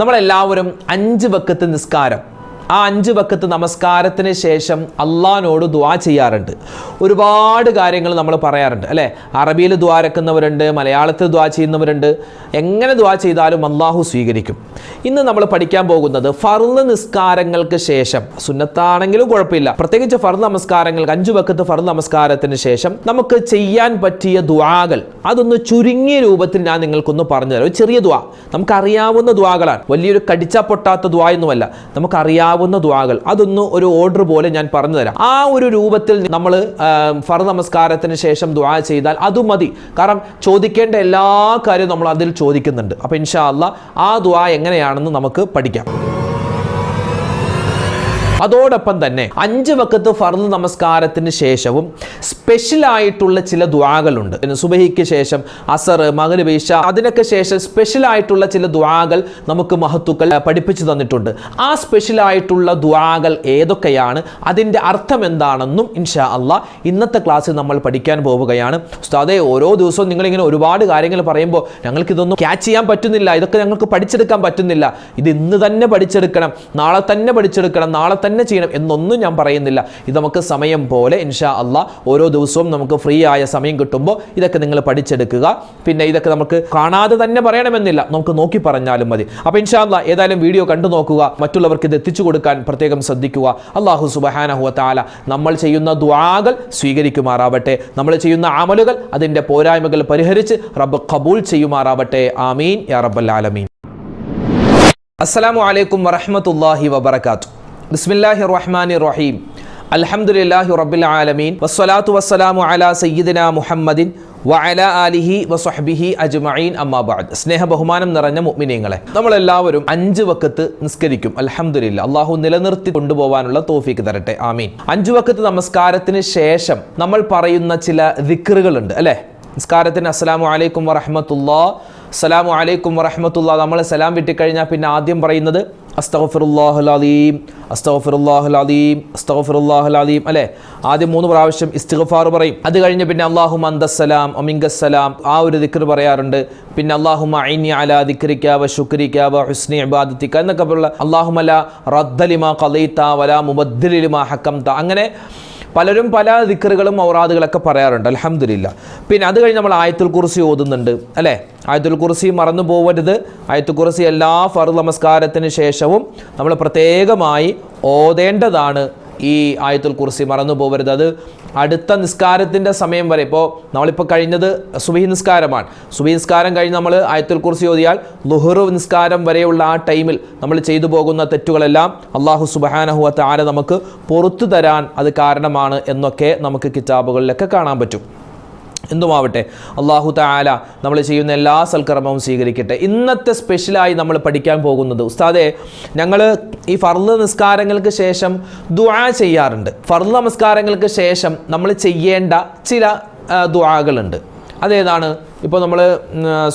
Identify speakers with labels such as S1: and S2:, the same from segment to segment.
S1: നമ്മളെല്ലാവരും അഞ്ച് വക്കത്ത് നിസ്കാരം. ആ അഞ്ച് വക്കത്ത് നമസ്കാരത്തിന് ശേഷം അള്ളഹാനോട് ദ്വാ ചെയ്യാറുണ്ട്. ഒരുപാട് കാര്യങ്ങൾ നമ്മൾ പറയാറുണ്ട് അല്ലേ? അറബിയിൽ ദ്വാരക്കുന്നവരുണ്ട് മലയാളത്തിൽ ദ്വാ ചെയ്യുന്നവരുണ്ട്. എങ്ങനെ ദ്വാ ചെയ്താലും അള്ളാഹു സ്വീകരിക്കും. ഇന്ന് നമ്മൾ പഠിക്കാൻ പോകുന്നത് ഫർദ് നിസ്കാരങ്ങൾക്ക് ശേഷം സുന്നത്താണെങ്കിലും കുഴപ്പമില്ല. പ്രത്യേകിച്ച് ഫർദ് നമസ്കാരങ്ങൾക്ക് അഞ്ചു വക്കത്ത് ഫർദ് നമസ്കാരത്തിന് ശേഷം നമുക്ക് ചെയ്യാൻ പറ്റിയ ദ്വാകൾ അതൊന്ന് ചുരുങ്ങിയ രൂപത്തിൽ ഞാൻ നിങ്ങൾക്കൊന്ന് പറഞ്ഞുതരാം. ഒരു ചെറിയ ദ്വാ നമുക്കറിയാവുന്ന ദ്വാകളാണ് വലിയൊരു കടിച്ചാ പൊട്ടാത്ത ദ്വാ ഒന്നുമല്ല. നമുക്കറിയാവുന്ന ദുവാകൾ അതൊന്ന് ഒരു ഓർഡർ പോലെ ഞാൻ പറഞ്ഞു തരാം. ആ ഒരു രൂപത്തിൽ നമ്മൾ ഫർ നമസ്കാരത്തിന് ശേഷം ദുവാ ചെയ്താൽ അത് മതി. കാരണം ചോദിക്കേണ്ട എല്ലാ കാര്യവും നമ്മൾ അതിൽ ചോദിക്കുന്നുണ്ട്. അപ്പോൾ ഇൻഷാ അല്ല ആ ദുവാ എങ്ങനെയാണെന്ന് നമുക്ക് പഠിക്കാം. അതോടൊപ്പം തന്നെ അഞ്ച് വക്കത്ത് ഫർദ് നമസ്കാരത്തിന് ശേഷവും സ്പെഷ്യൽ ആയിട്ടുള്ള ചില ദ്വാകളുണ്ട് സുബഹിക്ക് ശേഷം അസർ മകന് ഇഷ അതിനൊക്കെ ശേഷം സ്പെഷ്യൽ ആയിട്ടുള്ള ചില ദ്വാകൾ നമുക്ക് മഹത്തുക്കൾ പഠിപ്പിച്ചു തന്നിട്ടുണ്ട്. ആ സ്പെഷ്യൽ ആയിട്ടുള്ള ദ്വാകൾ ഏതൊക്കെയാണ്? അതിന്റെ അർത്ഥം എന്താണെന്നും ഇൻഷാ അള്ളാ ഇന്നത്തെ ക്ലാസ്സിൽ നമ്മൾ പഠിക്കാൻ പോവുകയാണ്. ഉസ്താദെ ഓരോ ദിവസവും നിങ്ങളിങ്ങനെ ഒരുപാട് കാര്യങ്ങൾ പറയുമ്പോൾ ഞങ്ങൾക്ക് ഇതൊന്നും ക്യാച്ച് ചെയ്യാൻ പറ്റുന്നില്ല. ഇതൊക്കെ ഞങ്ങൾക്ക് പഠിച്ചെടുക്കാൻ പറ്റുന്നില്ല. ഇത് ഇന്ന് തന്നെ പഠിച്ചെടുക്കണം. നാളെ തന്നെ പഠിച്ചെടുക്കണം. നാളെ തന്നെ ചെയ്യണം എന്നൊന്നും ഞാൻ പറയുന്നില്ല. ഇത് നമുക്ക് സമയം പോലെ ഇൻഷാ അല്ല ഓരോ ദിവസവും നമുക്ക് ഫ്രീ ആയ സമയം കിട്ടുമ്പോൾ ഇതൊക്കെ നിങ്ങൾ പഠിച്ചെടുക്കുക. പിന്നെ ഇതൊക്കെ നമുക്ക് കാണാതെ തന്നെ പറയണമെന്നില്ല. നമുക്ക് നോക്കി പറഞ്ഞാലും മതി. അപ്പോൾ ഇൻഷാ അള്ളാ ഏതായാലും വീഡിയോ കണ്ടു നോക്കുക. മറ്റുള്ളവർക്ക് ഇത് എത്തിച്ചു കൊടുക്കാൻ പ്രത്യേകം ശ്രദ്ധിക്കുക. അള്ളാഹു സുബഹാനഹുവ താല നമ്മൾ ചെയ്യുന്ന ദ്വാകൾ സ്വീകരിക്കുമാറാവട്ടെ. നമ്മൾ ചെയ്യുന്ന ആമലുകൾ അതിന്റെ പോരായ്മകൾ പരിഹരിച്ച് റബ്ബ് കബൂൾ ചെയ്യുമാറാവട്ടെ. ആമീൻ. യാ റബ്ബൽ ആലമീൻ. അസ്സലാമു അലൈക്കും വറഹ്മത്തുള്ളാഹി വബറകാത്തു ബിസ്മില്ലാഹി റഹ്മാൻ റഹീം അലഹമുല്ലാഹി റബ്ബിൽ ആലമീൻ. വസ്സലാത്തു വസ്സലാമു അലാ സയ്യിദിന മുഹമ്മദിൻ വഅല ആലിഹി വസ്വഹ്ബിഹി അജ്മഈൻ. അമ്മാബാദ് സ്നേഹ ബഹുമാനം നിറഞ്ഞ മുഅ്മിനീങ്ങളെ നമ്മളെല്ലാവരും അഞ്ച് വക്കത്ത് നിസ്കരിക്കും. അൽഹംദുലില്ല അള്ളാഹു നിലനിർത്തി കൊണ്ടുപോകാനുള്ള തോഫീക്ക് തരട്ടെ. ആമീൻ. അഞ്ച് വക്കത്ത് നമസ്കാരത്തിന് ശേഷം നമ്മൾ പറയുന്ന ചില ദിക്റുകളുണ്ട് അല്ലേ? നിസ്കാരത്തിന് അസ്സലാമു അലൈക്കും വറഹമത്തുള്ള അസ്സലാമു അലൈക്കും വറഹമത്തുള്ള. നമ്മൾ സലാം വിട്ടിക്കഴിഞ്ഞാൽ പിന്നെ ആദ്യം പറയുന്നത് അസ്തഫിറുല്ലാഹുലീം അസ്തഗ്ഫിറുല്ലാഹുൽ അലീം അല്ലേ? ആദ്യം മൂന്ന് പ്രാവശ്യം ഇസ്തിഗ്ഫാർ പറയും. അത് കഴിഞ്ഞ് പിന്നെ അള്ളാഹു അന്തസ്സലാം ഒമിങ്കസ്സലാം ആ ഒരു ദിക്കർ പറയാറുണ്ട്. പിന്നെ അള്ളാഹു ഐനി അല ദിക്രിക്കാവ ശുക്രിക്കാവ ഹുസ്നി ഇബാദത്തിക്ക എന്നൊക്കെ ഉള്ള അള്ളാഹുമല റദ്ദലിമ കലീത്ത വല മുബദ്ദിലിമ ഹക്കംത. അങ്ങനെ പലരും പല ദിക്കറുകളും ഔറാദുകളൊക്കെ പറയാറുണ്ട് അലഹമില്ല പിന്നെ അത് കഴിഞ്ഞ് നമ്മൾ ആയത്തുൽ കുറിസി ഓതുന്നുണ്ട് അല്ലേ? ആയത്തുൽ കുറിസി മറന്നു പോവരുത്. ആയത്തുൽ കുറിസി എല്ലാ ഫറു നമസ്കാരത്തിന് ശേഷവും നമ്മൾ പ്രത്യേകമായി ഓതേണ്ടതാണ് ഈ ആയത്തുൽ കുറിസി മറന്നു പോകരുത് അത് അടുത്ത നിസ്കാരത്തിന്റെ സമയം വരെ. ഇപ്പോൾ നമ്മളിപ്പോൾ കഴിഞ്ഞത് സുബി നിസ്കാരമാണ്. സുബി നിസ്കാരം കഴിഞ്ഞ് നമ്മൾ ആയത്തുൽ കുറിസി ഓതിയാൽ ലുഹുറു നിസ്കാരം വരെയുള്ള ആ ടൈമിൽ നമ്മൾ ചെയ്തു പോകുന്ന തെറ്റുകളെല്ലാം അള്ളാഹു സുബഹാനഹുവ താര നമുക്ക് പുറത്തു തരാൻ അത് കാരണമാണ് എന്നൊക്കെ നമുക്ക് കിതാബുകളിലൊക്കെ കാണാൻ പറ്റും. എന്തുമാവട്ടെ അള്ളാഹു താല നമ്മൾ ചെയ്യുന്ന എല്ലാ സൽക്കർമ്മവും സ്വീകരിക്കട്ടെ. ഇന്നത്തെ സ്പെഷ്യലായി നമ്മൾ പഠിക്കാൻ പോകുന്നത് ഉസ്താദെ ഞങ്ങൾ ഈ ഫർദ് നിസ്കാരങ്ങൾക്ക് ശേഷം ദുആ ചെയ്യാറുണ്ട്. ഫർദ് നമസ്കാരങ്ങൾക്ക് ശേഷം നമ്മൾ ചെയ്യേണ്ട ചില ദുആകളുണ്ട്. അതേതാണ്? ഇപ്പോൾ നമ്മൾ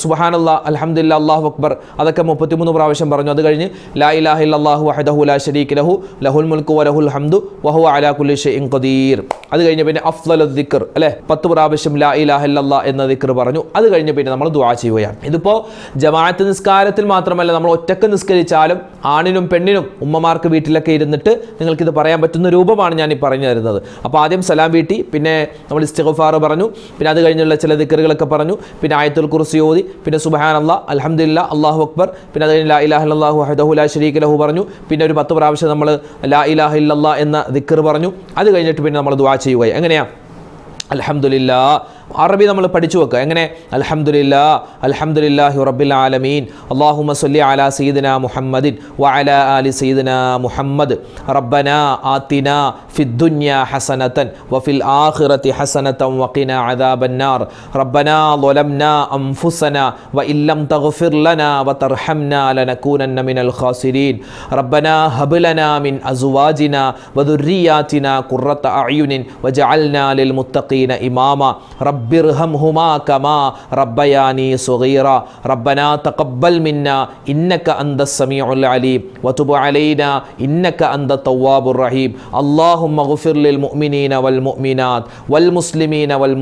S1: സുബഹാനല്ല അലഹമില്ല അള്ളാഹു അക്ബർ അതൊക്കെ മുപ്പത്തിമൂന്ന് പ്രാവശ്യം പറഞ്ഞു. അത് കഴിഞ്ഞ് ലാ ഇലാഹ അള്ളാഹു അഹദഹു ലാ ഷരീഖ് ലഹു ലഹുൽ മുൽക്കു വലഹുൽ ഹംദു വഹു അലാ കുല്ലി ഷൈഇൻ ഖദീർ. അത് കഴിഞ്ഞ് പിന്നെ അഫ്ദൽ ദിക്കർ അല്ലേ? പത്ത് പ്രാവശ്യം ലാ ഇലാഹി അല്ലാ എന്ന ദിക്കർ പറഞ്ഞു. അത് കഴിഞ്ഞ് പിന്നെ നമ്മൾ ദുവാ ചെയ്യുകയാണ്. ഇതിപ്പോൾ ജമാഅത്ത് നിസ്കാരത്തിൽ മാത്രമല്ല നമ്മൾ ഒറ്റയ്ക്ക് നിസ്കരിച്ചാലും ആണിനും പെണ്ണിനും ഉമ്മമാർക്ക് വീട്ടിലൊക്കെ ഇരുന്നിട്ട് നിങ്ങൾക്കിത് പറയാൻ പറ്റുന്ന രൂപമാണ് ഞാൻ ഈ പറഞ്ഞു തരുന്നത്. അപ്പോൾ ആദ്യം സലാം വീട്ടി പിന്നെ നമ്മൾ ഇസ്തിഗ്ഫാർ പറഞ്ഞു പിന്നെ അത് കഴിഞ്ഞുള്ള ചില ദിക്കറുകളൊക്കെ പറഞ്ഞു പിന്നെ ആയത്തുൽ കുർസി ഓതി പിന്നെ സുബഹാൻ അല്ലാ അൽഹംദുലില്ല അള്ളാഹു അക്ബർ പിന്നെ അതിന് ലാ ഇലാഹ് ഇല്ലല്ലാഹു അഹദഹു ലാ ശരീക ലഹു പറഞ്ഞു പിന്നെ ഒരു പത്ത് പ്രാവശ്യം നമ്മൾ ലാ ഇലാഹ ഇല്ലല്ലാ എന്ന ദിക്കർ പറഞ്ഞു അത് കഴിഞ്ഞിട്ട് പിന്നെ നമ്മൾ ദുവാ ചെയ്യുകയായി. എങ്ങനെയാണ് അൽഹംദുലില്ലാ അറബി നമ്മൾ പഠിച്ചു വെക്കുക. എങ്ങനെ? അലഹമുല്ല അലഹമുല്ലാഹി റബ്ബിൽ ആലമീൻ. അള്ളാഹുമ സൊല്ലി അല സീദന മുഹമ്മദിൻ വ അല അലി സീദന മുഹമ്മദ്. റബ്ബന ആത്തിന ഫിദ്ദുന്യ ഹസനത്തൻ വഫിൽ ആഹിറത്തി ഹസനത്തം വക്കിന അദാബന്നാർ റബ്ബന ലൊലംന അംഫുസന വ ഇല്ലം തഗ്ഫിർ ലന വ തർഹംന ലനകൂനന്ന മിനൽ ഖാസിരീൻ. റബ്ബന ഹബ് ലന മിൻ അസുവാജിന വ ദുർരിയാതിന ഖുർറത്ത അയുനിൻ വജഅൽന ലിൽ മുത്തഖീന ഇമാമ. റബ്ബിർഹം കമാ റബ്ബയാനി തഖബ്ബൽ ഇന്നക അന്ത സമീഉൽ അലീം. വതുബ് ഇന്നക അന്ത റഹീം. ലിൽ മുഅ്മിനീന വൽ വൽ മുസ്ലിമീന വൽ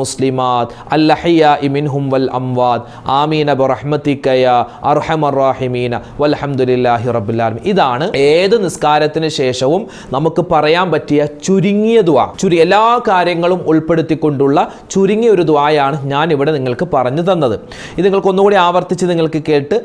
S1: മിൻഹും വൽ ബിറഹ്മതിക അർഹമർ വൽഹംദുലില്ലാഹി റബ്ബിൽ ആലമീൻ. ഇതാണ് ഏത് നിസ്കാരത്തിന് ശേഷവും നമുക്ക് പറയാൻ പറ്റിയ ചുരുങ്ങിയ ദുആ. ചുരു എല്ലാ കാര്യങ്ങളും ഉൾപ്പെടുത്തിക്കൊണ്ടുള്ള ചുരുങ്ങിയ ഒരു ദുആയാണ് ഞാൻ ഇവിടെ നിങ്ങൾക്ക് പറഞ്ഞു തന്നത്. ഇത് നിങ്ങൾക്ക് ഒന്നുകൂടി ആവർത്തിച്ച് നിങ്ങൾക്ക് കേട്ട്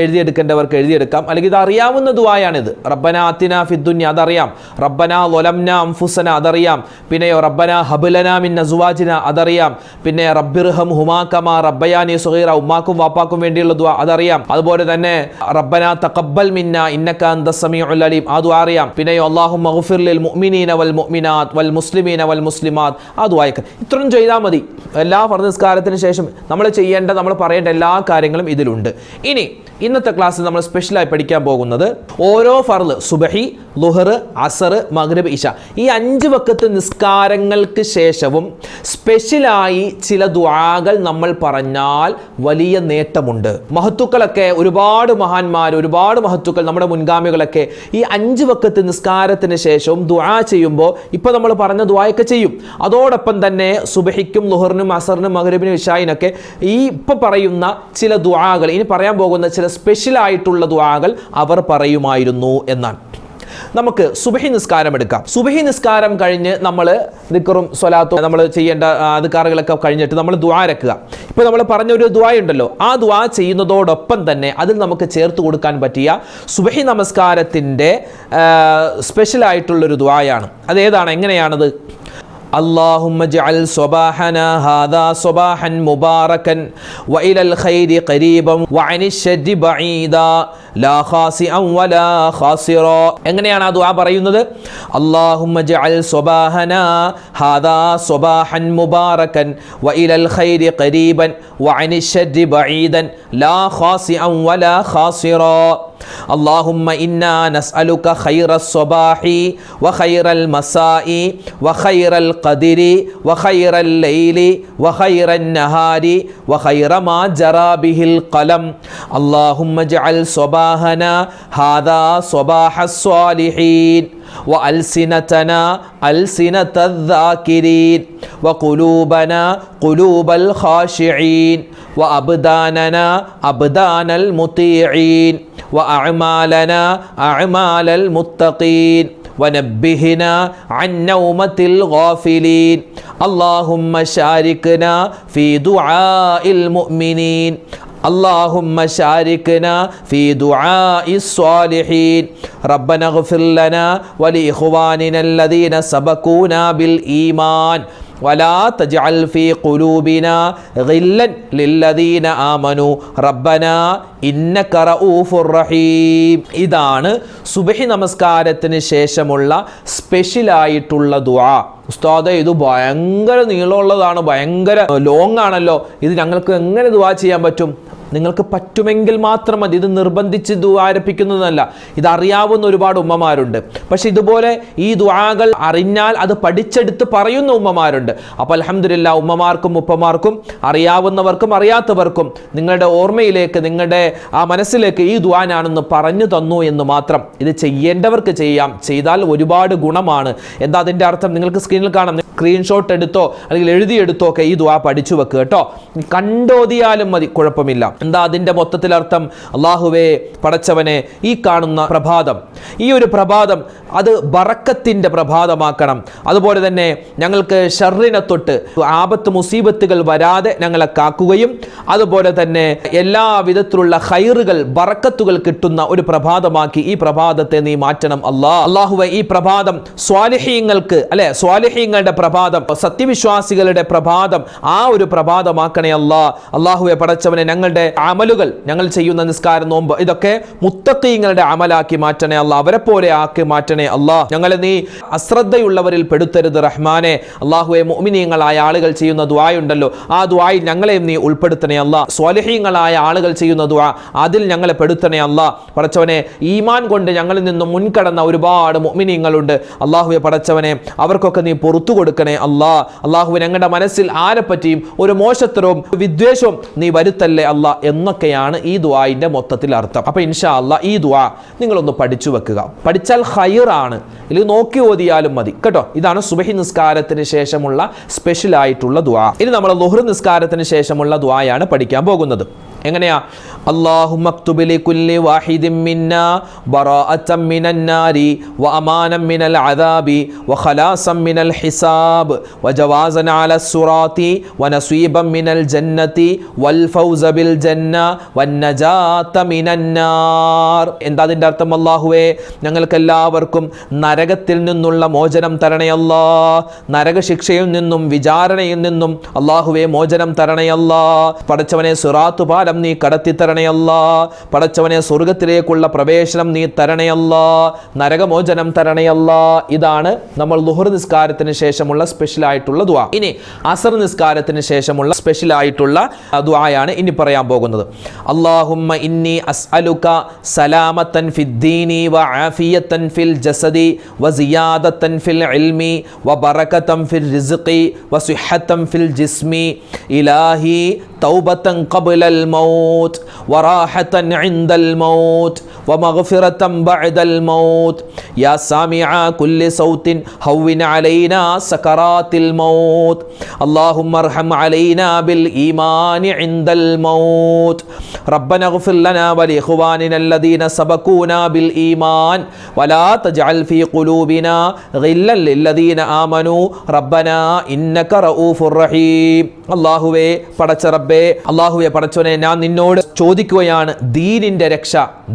S1: എഴുതിയെടുക്കേണ്ടവർക്ക് എഴുതിയെടുക്കാം. അല്ലെങ്കിൽ ഇത് അറിയാവുന്ന ദ്വായാണിത് റബ്ബന ആത്തിന ഫിദ്ദുന്യ അതറിയാം. റബ്ബന ലൊലംന അംഫുസന അതറിയാം. പിന്നെയോ റബ്ബന ഹബുലന മിൻ അസുവാജിന അതറിയാം. പിന്നെ റബ്ബിർഹം ഹുമാക്കമ റബ്ബയാനി സുഹീറ ഉമ്മാക്കും വാപ്പാക്കും വേണ്ടിയുള്ള ദുആ അതറിയാം. അതുപോലെ തന്നെ റബ്ബന തഖബ്ബൽ മിന്ന ഇന്നക അന്ത സമീഉൽ അലീം ആ ദുആ അറിയാം. പിന്നെയോ അല്ലാഹു മഗ്ഫിർ ലിൽ മുഅ്മിനീന വൽ മുഅ്മിനാത്ത് വൽ മുസ്ലിമീന വൽ മുസ്ലിമാത്ത് ആ ദുആയ്ക്ക്. ഇത്രയും ചെയ്താൽ മതി. എല്ലാ ഫർദ് നിസ്കാരത്തിന് ശേഷം നമ്മൾ ചെയ്യേണ്ട നമ്മൾ പറയേണ്ട എല്ലാ കാര്യങ്ങളും ഇതിലുണ്ട്. ഇനി ഇന്നത്തെ ക്ലാസ്സിൽ നമ്മൾ സ്പെഷ്യലായി പഠിക്കാൻ പോകുന്നത് ഓരോ ഫർദ് സുബഹി ലുഹർ അസർ മഗ്രിബ് ഇഷ. ഈ അഞ്ച് വക്കത്ത് നിസ്കാരങ്ങൾക്ക് ശേഷവും സ്പെഷ്യലായി ചില ദുആകൾ നമ്മൾ പറഞ്ഞാൽ വലിയ നേട്ടമുണ്ട്. മഹത്തുക്കളൊക്കെ ഒരുപാട് മഹാന്മാർ ഒരുപാട് മഹത്തുക്കൾ നമ്മുടെ മുൻഗാമികളൊക്കെ ഈ അഞ്ച് വക്കത്ത് നിസ്കാരത്തിന് ശേഷവും ദുആ ചെയ്യുമ്പോൾ ഇപ്പോൾ നമ്മൾ പറഞ്ഞ ദുആയൊക്കെ ചെയ്യും. അതോടൊപ്പം തന്നെ സുബഹിക്കും ലുഹറിനും അസറിനും മഹ്രബിനും ഇഷായിനൊക്കെ ഈ ഇപ്പം പറയുന്ന ചില ദുആകൾ ഇനി പറയാൻ പോകുന്ന ചില സ്പെഷ്യൽ ആയിട്ടുള്ള ദുആകൾ അവർ പറയുമായിരുന്നു എന്നാണ്. നമുക്ക് സുബഹി നിസ്കാരം എടുക്കാം. സുബഹി നിസ്കാരം കഴിഞ്ഞ് നമ്മൾ ദിക്കറും സ്വലാത്തും നമ്മൾ ചെയ്യേണ്ട അധികാറുകളൊക്കെ കഴിഞ്ഞിട്ട് നമ്മൾ ദ്വാരക്കുക ഇപ്പോൾ നമ്മൾ പറഞ്ഞ ഒരു ഉണ്ടല്ലോ. ആ ദ്വാ ചെയ്യുന്നതോടൊപ്പം തന്നെ അതിൽ നമുക്ക് ചേർത്ത് കൊടുക്കാൻ പറ്റിയ സുബഹി നമസ്കാരത്തിന്റെ സ്പെഷ്യലായിട്ടുള്ളൊരു ദ്വായാണ് അതേതാണ് എങ്ങനെയാണത്? اللهم اجعل صباحنا هذا صباحا مباركا والى الخير قريبا وعن الشر بعيدا لا خاسئا ولا خاسرا എങ്ങനെയാണ് ആ ദുആ പറയുന്നത് اللهم اجعل صباحنا هذا صباحا مباركا والى الخير قريبا وعن الشر بعيدا لا خاسئا ولا خاسرا അള്ളാഹുമ്മ ഇന്നാ നസ്അലുക ഖൈറ സ്വബാഹി വ ഖൈറൽ മസായി വ ഖൈറൽ ഖദിരി വ ഖൈറൽ ലൈലി വ ഖൈറൻ നഹാരി വ ഖൈറ മാ ജറാബിഹിൽ ഖലം. അള്ളാഹുമ്മ ജഅൽ സ്വബാഹന ഹാദാ സ്വബാഹ സ്വാലിഹീൻ. هذا صباح الصالحين وألسنتنا ألسنة الذاكرين وقلوبنا قلوب الخاشعين وأبداننا أبدان المطيعين وأعمالنا أعمال المتقين ونبهنا عن نومة الغافلين اللهم شاركنا في دعاء المؤمنين اللهم شاركنا في دعاء الصالحين ربنا اغفر لنا ولإخواننا الذين سبقونا بالإيمان ولا تجعل في قلوبنا غلا للذين آمنوا ربنا ഇന്ന കറൂഫുർ റഹീം. ഇതാണ് സുബഹി നമസ്കാരത്തിന് ശേഷമുള്ള സ്പെഷ്യലായിട്ടുള്ള ദുആ. ഉസ്താദ് ഇത് ഭയങ്കര നീളമുള്ളതാണ് ഭയങ്കര ലോങ് ആണല്ലോ ഇത് ഞങ്ങൾക്ക് എങ്ങനെ ദുആ ചെയ്യാൻ പറ്റും? നിങ്ങൾക്ക് പറ്റുമെങ്കിൽ മാത്രം മതി. ഇത് നിർബന്ധിച്ച് ആരംഭിക്കുന്നതല്ല. ഇത് അറിയാവുന്ന ഒരുപാട് ഉമ്മമാരുണ്ട്. പക്ഷെ ഇതുപോലെ ഈ ദുആകൾ അറിഞ്ഞാൽ അത് പഠിച്ചെടുത്ത് പറയുന്ന ഉമ്മമാരുണ്ട്. അപ്പോൾ അലഹമില്ല ഉമ്മമാർക്കും ഉപ്പമാർക്കും അറിയാവുന്നവർക്കും അറിയാത്തവർക്കും നിങ്ങളുടെ ഓർമ്മയിലേക്ക് നിങ്ങളുടെ ആ മനസ്സിലേക്ക് ഈ ദുആനാണെന്ന് പറഞ്ഞു തന്നു എന്ന് മാത്രം ഇത് ചെയ്യേണ്ടവർക്ക് ചെയ്യാം. ചെയ്താൽ ഒരുപാട് ഗുണമാണ്. എന്താ അതിന്റെ അർത്ഥം? നിങ്ങൾക്ക് സ്ക്രീനിൽ കാണാം. സ്ക്രീൻഷോട്ട് എടുത്തോ അല്ലെങ്കിൽ എഴുതിയെടുത്തോ ഒക്കെ ഈ ദുആ പഠിച്ചു വെക്കുക കേട്ടോ. കണ്ടോതിയാലും മതി കുഴപ്പമില്ല. എന്താ അതിന്റെ മൊത്തത്തിൽ അർത്ഥം? അള്ളാഹുവേ പടച്ചവനെ ഈ കാണുന്ന പ്രഭാതം. ഈ ഒരു പ്രഭാതം അത് ബറക്കത്തിന്റെ പ്രഭാതമാക്കണം. അതുപോലെ തന്നെ ഞങ്ങൾക്ക് ഷർറിനെ തൊട്ട് ആപത്ത് മുസീബത്തുകൾ വരാതെ ഞങ്ങളെ കാക്കുകയും അതുപോലെ തന്നെ എല്ലാ വിധത്തിലുള്ള ഹൈറുകൾ ബറക്കത്തുകൾ കിട്ടുന്ന ഒരു പ്രഭാതമാക്കി ഈ പ്രഭാതത്തെ നീ മാറ്റണം അല്ലാ. അള്ളാഹുവെ ഈ പ്രഭാതം സ്വാലിഹീങ്ങൾക്ക് അല്ലെ? സ്വാലിഹീങ്ങളുടെ പ്രഭാതം സത്യവിശ്വാസികളുടെ പ്രഭാതം ആ ഒരു പ്രഭാതമാക്കണേ അല്ലാ. അള്ളാഹുവെ പടച്ചവനെ ഞങ്ങളുടെ അമലുകൾ ഞങ്ങൾ ചെയ്യുന്ന നിസ്കാരം നോമ്പ് ഇതൊക്കെ മുത്തക്കീങ്ങളുടെ അമലാക്കി മാറ്റണേ അല്ല. അവരെ പോലെ ആക്കി മാറ്റണേ അല്ലാ. ഞങ്ങളെ നീ അശ്രദ്ധയുള്ളവരിൽ പെടുത്തരുത് റഹ്മാനെ. അള്ളാഹുവെ മോമിനീങ്ങളായ ആളുകൾ ചെയ്യുന്ന ദ്വായുണ്ടല്ലോ ആ ദ്വായിൽ ഞങ്ങളെയും നീ ഉൾപ്പെടുത്തണേ അല്ല. സ്വാലിഹീങ്ങളായ ആളുകൾ ചെയ്യുന്ന ദ്വാ അതിൽ ഞങ്ങളെ പെടുത്തണേ അല്ല. പടച്ചവനെ ഈമാൻ കൊണ്ട് ഞങ്ങളിൽ നിന്നും മുൻകടന്ന ഒരുപാട് മുഅ്മിനീങ്ങളുണ്ട്. അള്ളാഹുവെ പടച്ചവനെ അവർക്കൊക്കെ നീ പുറത്തു കൊടുക്കണേ അല്ലാ. അള്ളാഹു ഞങ്ങളുടെ മനസ്സിൽ ആരെപ്പറ്റിയും ഒരു മോശത്തരവും വിദ്വേഷവും നീ വരുത്തല്ലേ അല്ല എന്നൊക്കെയാണ് ഈ ദുവായിന്റെ മൊത്തത്തിൽ അർത്ഥം. അപ്പോൾ ഇൻഷാ അല്ല ഈ ദുആ നിങ്ങളൊന്ന് പഠിച്ചു വെക്കുക. പഠിച്ചാൽ ഹയറാണ് ഇല്ലെങ്കിൽ നോക്കി ഓതിയാലും മതി. കേട്ടോ? ഇതാണ് സുബഹി നിസ്കാരത്തിന് ശേഷമുള്ള സ്പെഷ്യൽ ആയിട്ടുള്ള ദുആ. ഇനി നമ്മൾ ലുഹർ നിസ്കാരത്തിന് ശേഷമുള്ള ദുആയാണ് പഠിക്കാൻ പോകുന്നത്. എങ്ങനെയാ? അള്ളാഹു മക്തുബിലി കുല്ലി വാഹിദിം മിന്ന ബറാഅത്തം മിനൻ നാരി വ അമാനം മിനൽ അദാബി വ ഖലാസം മിനൽ ഹിസാബ് വ ജവാസൻ അല സുറാത്തി വ നസീബം മിനൽ ജന്നതി വൽ ഫൗസ ബിൽ ജന്ന വൻ നജാത മിനൻ നാർ. എന്താ അതിന്റെ അർത്ഥം അള്ളാഹുവേ ഞങ്ങൾക്കെല്ലാവർക്കും നരകത്തിൽ നിന്നുള്ള മോചനം തരണേ അല്ലാ. നരക ശിക്ഷയിൽ നിന്നും വിചാരണയിൽ നിന്നും അള്ളാഹുവേ മോചനം തരണയല്ലാ പടച്ചവനെ സുറാത്തു പാല കടം നീ കടത്തി തരണയല്ല പടച്ചവനെ സ്വർഗത്തിലേക്കുള്ള പ്രവേശനം നീ തരണയല്ല നരകമോചനം തരണയല്ല ഇതാണ് നമ്മൾ ലുഹർ നിസ്കാരത്തിന് ശേഷമുള്ള സ്പെഷ്യൽ ആയിട്ടുള്ള ദുആ. ഇനി അസർ നിസ്കാരത്തിന് ശേഷമുള്ള സ്പെഷ്യൽ ആയിട്ടുള്ള ദുആയാണ് ഇനി പറയാൻ പോകുന്നത്. അള്ളാഹുമ്മ ഇന്നി അസ്അലുക സലാമത്തൻ ഫിദ്ദീനി വ ആഫിയത്തൻ ഫിൽ ജസദി വ സിയാദത്തൻ ഫിൽ ഇൽമി വ ബറകതൻ ഫിൽ റിസ്ഖി വ സിഹത്തൻ ഫിൽ ജിസ്മി. ഇലാഹി തൗബതൻ ഖബ്ലൽ മൗ الموت وراحة عند الموت ومغفرة بعد الموت يا سامع كل صوت هون علينا سكرات الموت اللهم ارحم علينا بالإيمان عند الموت ربنا اغفر لنا ولإخواننا الذين سبقونا بالإيمان ولا تجعل في قلوبنا غلا للذين آمنوا ربنا إنك رؤوف رحيم അള്ളാഹുവേ പടച്ച റബ്ബേ അള്ളാഹുവെ പടച്ചവനെ ഞാൻ നിന്നോട് ചോദിക്കുകയാണ് ദീനിന്റെ രക്ഷ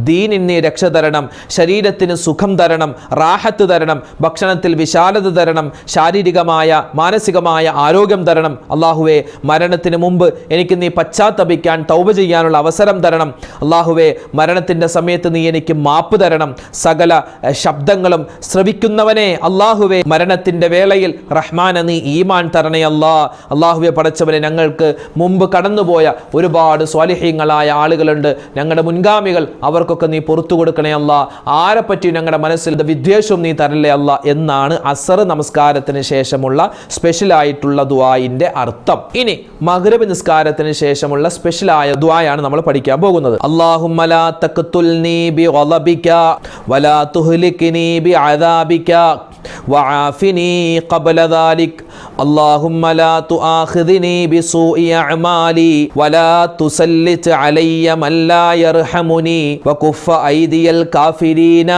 S1: ദീനിന് രക്ഷ തരണം ശരീരത്തിന് സുഖം തരണം റാഹത്ത് തരണം ഭക്ഷണത്തിൽ വിശാലത തരണം ശാരീരികമായ മാനസികമായ ആരോഗ്യം തരണം. അള്ളാഹുവെ മരണത്തിന് മുമ്പ് എനിക്ക് നീ പശ്ചാത്തപിക്കാൻ തൗബ ചെയ്യാനുള്ള അവസരം തരണം. അള്ളാഹുവെ മരണത്തിന്റെ സമയത്ത് നീ എനിക്ക് മാപ്പ് തരണം. സകല ശബ്ദങ്ങളും ശ്രവിക്കുന്നവനെ അള്ളാഹുവെ മരണത്തിന്റെ വേളയിൽ റഹ്മാന നീ ഈമാൻ തരണേ അല്ലാ അള്ളാഹുവെ പടച്ചവനെ ഞങ്ങൾക്ക് മുമ്പ് കടന്നുപോയ ഒരുപാട് സ്വാലിഹ്യങ്ങളായ ആളുകളുണ്ട്. ഞങ്ങളുടെ മുൻഗാമികൾ അവർക്കൊക്കെ നീ പുറത്തു കൊടുക്കണേ അല്ല. ആരെപ്പറ്റി ഞങ്ങളുടെ മനസ്സിൽ വിദ്വേഷവും നീ തരല്ലേ അല്ല എന്നാണ് അസർ നമസ്കാരത്തിന് ശേഷമുള്ള സ്പെഷ്യലായിട്ടുള്ള ദുആയിന്റെ അർത്ഥം. ഇനി മഗ്രിബ് നിസ്കാരത്തിന് ശേഷമുള്ള സ്പെഷ്യലായ ആയ ദുആയാണ് നമ്മൾ പഠിക്കാൻ പോകുന്നത്. അല്ലാഹുമ്മ اللهم لا تؤاخذني بسوء أعمالي ولا تسلط علي من لا يرحمني وكف أيدي الكافرين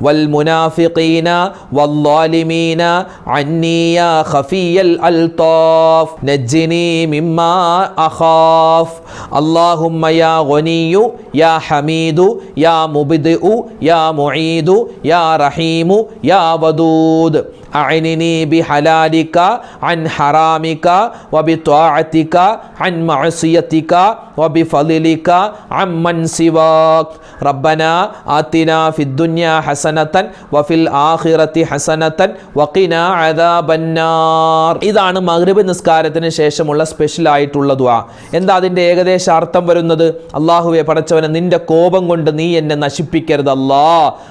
S1: والمنافقين والظالمين عني يا خفي الألطاف نجني مما أخاف اللهم يا غني يا حميد يا مبدئ يا معيد يا رحيم يا ودود അഅനിനി ബി ഹലാലിക അൻ ഹറാമിക വബി ത്വാഅതിക അൻ മഅസിയതിക വബി ഫളിലിക അമ്മൻ സിവാക് റബ്ബന ആതിനാ ഫിദ്ദുനിയാ ഹസനതൻ വഫിൽ ആഖിറതി ഹസനതൻ വഖിനാ അദാബന്നാർ ഇതാണ് മഗ്രിബ് നിസ്കാരത്തിന് ശേഷമുള്ള സ്പെഷ്യൽ ആയിട്ടുള്ള ദുആ. എന്താ അതിന്റെ ഏകദേശ അർത്ഥം വരുന്നത്? അള്ളാഹുവെ പടച്ചവനെ നിന്റെ കോപം കൊണ്ട് നീ എന്നെ നശിപ്പിക്കരുത് അല്ലാ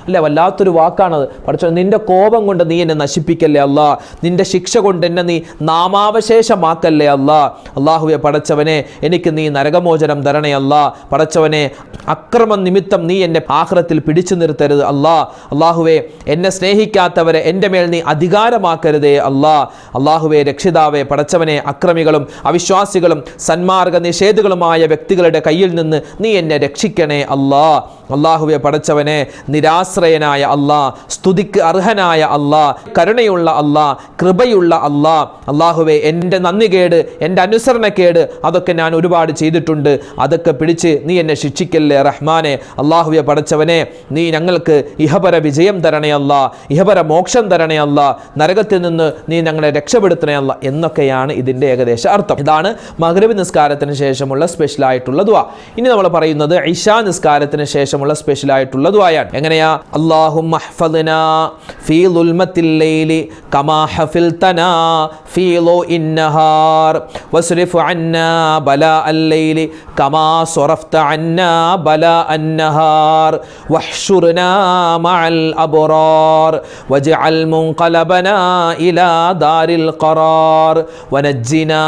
S1: അല്ലേ വല്ലാത്തൊരു വാക്കാണത്. പടച്ചവൻ നിന്റെ കോപം കൊണ്ട് നീ എന്നെ നശിപ്പിക്കരുത്. നശിപ്പിക്കല്ലേ അല്ല? നിന്റെ ശിക്ഷ കൊണ്ട് എന്നെ നീ നാമാവശേഷമാക്കല്ലേ അല്ല? അള്ളാഹുവെ പടച്ചവനെ എനിക്ക് നീ നരകമോചനം തരണേ അല്ലാ. പടച്ചവനെ അക്രമം നിമിത്തം നീ എന്നെ ആഹ്റത്തിൽ പിടിച്ചു നിർത്തരുത് അല്ലാ. അള്ളാഹുവെ എന്നെ സ്നേഹിക്കാത്തവരെ എന്റെ മേൽ നീ അധികാരമാക്കരുതേ അല്ലാ. അള്ളാഹുവെ രക്ഷിതാവെ പടച്ചവനെ അക്രമികളും അവിശ്വാസികളും സന്മാർഗ നിഷേധികളുമായ വ്യക്തികളുടെ കയ്യിൽ നിന്ന് നീ എന്നെ രക്ഷിക്കണേ അല്ലാ. അള്ളാഹുവെ പടച്ചവനെ നിരാശ്രയനായ അല്ലാ. സ്തുതിക്ക് അർഹനായ അല്ലാ. കരുണയുള്ള അള്ളാ കൃപയുള്ള അള്ളാ. അള്ളാഹുവെ എന്റെ നന്ദികേട് എന്റെ അനുസരണക്കേട് അതൊക്കെ ഞാൻ ഒരുപാട് ചെയ്തിട്ടുണ്ട്. അതൊക്കെ പിടിച്ച് നീ എന്നെ ശിക്ഷിക്കല്ലേ റഹ്മാനെ. അള്ളാഹുവെ പടച്ചവനെ നീ ഞങ്ങൾക്ക് ഇഹപര വിജയം തരണയല്ല ഇഹപര മോക്ഷം തരണയല്ല നരകത്തിൽ നിന്ന് നീ ഞങ്ങളെ രക്ഷപ്പെടുത്തണയല്ല എന്നൊക്കെയാണ് ഇതിന്റെ ഏകദേശ അർത്ഥം. ഇതാണ് മഗ്രിബ് നിസ്കാരത്തിന് ശേഷമുള്ള സ്പെഷ്യലായിട്ടുള്ള ദുആ. ഇനി നമ്മൾ പറയുന്നത് ഇഷാ നിസ്കാരത്തിന് ശേഷമുള്ള സ്പെഷ്യലായിട്ടുള്ള ദുആയാണ്. എങ്ങനെയാ? അള്ളാഹു ഫീ ളുൽമത്തിൽ الليل كما حفلتنا في ضوء النهار. واصرف عنا بلاء الليل كما صرفت عنا بلاء النهار. واحشرنا مع الأبرار. واجعل منقلبنا إلى دار القرار. ونجنا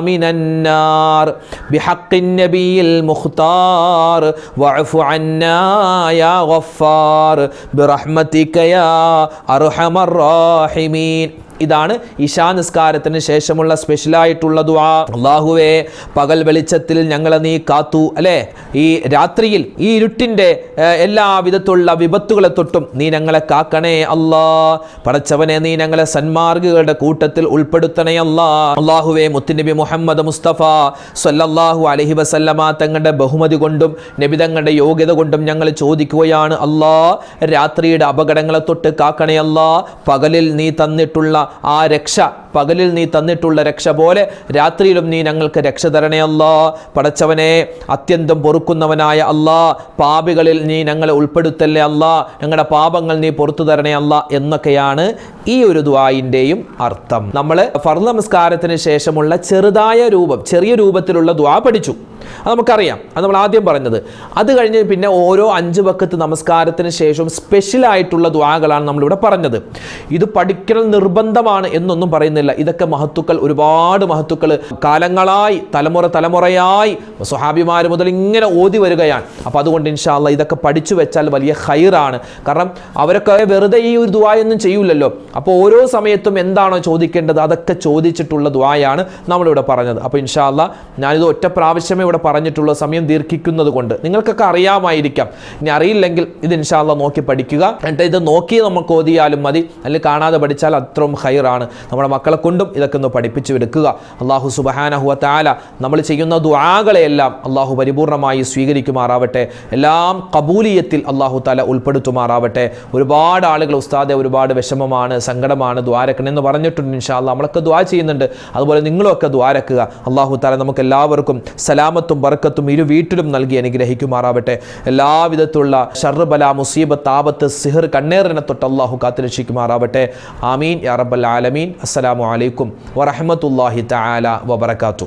S1: من النار. بحق النبي المختار. واعف عنا يا غفار. برحمتك يا أرحم الراحمين. الراحمين. ഇതാണ് ഇശാ നിസ്കാരത്തിന് ശേഷമുള്ള സ്പെഷ്യലായിട്ടുള്ള ദുആ. അള്ളാഹുവേ പകൽ വെളിച്ചത്തിൽ ഞങ്ങളെ നീ കാത്തു അല്ലേ? ഈ രാത്രിയിൽ ഈ ഇരുട്ടിന്റെ എല്ലാവിധത്തുള്ള വിപത്തുകളെ തൊട്ടും നീ ഞങ്ങളെ കാക്കണേ അല്ലാ. പടച്ചവനെ നീ ഞങ്ങളെ സന്മാർഗികളുടെ കൂട്ടത്തിൽ ഉൾപ്പെടുത്തണേ അല്ലാ. അള്ളാഹുവേ മുത്തുനബി മുഹമ്മദ് മുസ്തഫ സല്ലല്ലാഹു അലഹി വസല്ലമ തങ്ങളുടെ ബഹുമതി കൊണ്ടും നബി തങ്ങളുടെ യോഗ്യത കൊണ്ടും ഞങ്ങൾ ചോദിക്കുകയാണ് അല്ലാ. രാത്രിയുടെ അപകടങ്ങളെ തൊട്ട് കാക്കണേ അല്ലാ. പകലിൽ നീ തന്നിട്ടുള്ള ആ രക്ഷ പകലിൽ നീ തന്നിട്ടുള്ള രക്ഷ പോലെ രാത്രിയിലും നീ ഞങ്ങൾക്ക് രക്ഷ തരണേ പടച്ചവനെ അത്യന്തം പൊറുക്കുന്നവനായ അല്ലാ. പാപികളിൽ നീ ഞങ്ങളെ ഉൾപ്പെടുത്തല്ലേ അല്ലാ. ഞങ്ങളുടെ പാപങ്ങൾ നീ പുറത്തു തരണേ അല്ലാ എന്നൊക്കെയാണ് ഈ ഒരു ദ്വായിന്റെയും അർത്ഥം. നമ്മൾ ഫർദ് നമസ്കാരത്തിന് ശേഷമുള്ള ചെറുതായ രൂപം ചെറിയ രൂപത്തിലുള്ള ദ്വാ പഠിച്ചു. അത് നമുക്കറിയാം. അത് നമ്മൾ ആദ്യം പറഞ്ഞത്. അത് കഴിഞ്ഞ് പിന്നെ ഓരോ അഞ്ച് വക്കത്ത് നമസ്കാരത്തിന് ശേഷം സ്പെഷ്യൽ ആയിട്ടുള്ള ദ്വാകളാണ് നമ്മളിവിടെ പറഞ്ഞത്. ഇത് പഠിക്കൽ നിർബന്ധമാണ് എന്നൊന്നും പറയുന്നില്ല. ഇതൊക്കെ മഹത്തുക്കൾ ഒരുപാട് മഹത്തുക്കൾ കാലങ്ങളായി തലമുറ തലമുറയായി സുഹാബിമാർ മുതൽ ഇങ്ങനെ ഓതി വരികയാണ്. അപ്പോൾ അതുകൊണ്ട് ഇൻഷാല്ല ഇതൊക്കെ പഠിച്ചു വെച്ചാൽ വലിയ ഹൈറാണ് കാരണം അവരൊക്കെ വെറുതെ ഈ ഒരു ദ്വായൊന്നും ചെയ്യൂലല്ലോ. അപ്പോൾ ഓരോ സമയത്തും എന്താണോ ചോദിക്കേണ്ടത് അതൊക്കെ ചോദിച്ചിട്ടുള്ള ദ്വായാണ് നമ്മളിവിടെ പറഞ്ഞത്. അപ്പോൾ ഇൻഷാല്ല ഞാനിത് ഒറ്റ പ്രാവശ്യമേ ഇവിടെ പറഞ്ഞിട്ടുള്ള. സമയം ദീർഘിക്കുന്നത് കൊണ്ട്. നിങ്ങൾക്കൊക്കെ അറിയാമായിരിക്കാം. ഇനി അറിയില്ലെങ്കിൽ ഇത് ഇൻഷാല്ല നോക്കി പഠിക്കുക. എന്നിട്ട് ഇത് നോക്കി നമുക്ക് ഓതിയാലും മതി. അല്ലെങ്കിൽ കാണാതെ പഠിച്ചാൽ അത്രയും ഹൈറാണ് നമ്മുടെ മക്കളെ കൊണ്ടും ഇതൊക്കെ ഒന്ന് പഠിപ്പിച്ചു എടുക്കുക. അള്ളാഹു സുബഹാനഹുവ നമ്മൾ ചെയ്യുന്ന ദുആകളെയെല്ലാം അള്ളാഹു പരിപൂർണമായി സ്വീകരിക്കുമാറാവട്ടെ. എല്ലാം കബൂലിയത്തിൽ അള്ളാഹു താല ഉൾപ്പെടുത്തുമാറാവട്ടെ. ഒരുപാട് ആളുകൾ ഉസ്താദെ ഒരുപാട് വിഷമമാണ് സങ്കടമാണ് ദ്വാരക്കണെന്ന് പറഞ്ഞിട്ടുണ്ട് ഇൻഷാല്ല നമ്മളൊക്കെ ദ്വാ ചെയ്യുന്നുണ്ട്. അതുപോലെ നിങ്ങളൊക്കെ ദ്വാരക്കുക അള്ളാഹു താല നമുക്ക് എല്ലാവർക്കും സലാമത്തും ബർക്കത്തും ഇരു വീട്ടിലും നൽകി അനുഗ്രഹിക്കുമാറാവട്ടെ. എല്ലാവിധത്തിലുള്ള ഷർബല മുസീബത്ത് ആപത്ത് സിഹർ കണ്ണേറിനെ തൊട്ട് അള്ളാഹു കാത്തുരക്ഷിക്കുമാറാവട്ടെ. ആമീൻ. യാ റബ്ബൽ ആലമീൻ. അസ്സലാമു അലൈക്കും വറഹമത്തല്ലാഹി തആല വബറകാതുഹു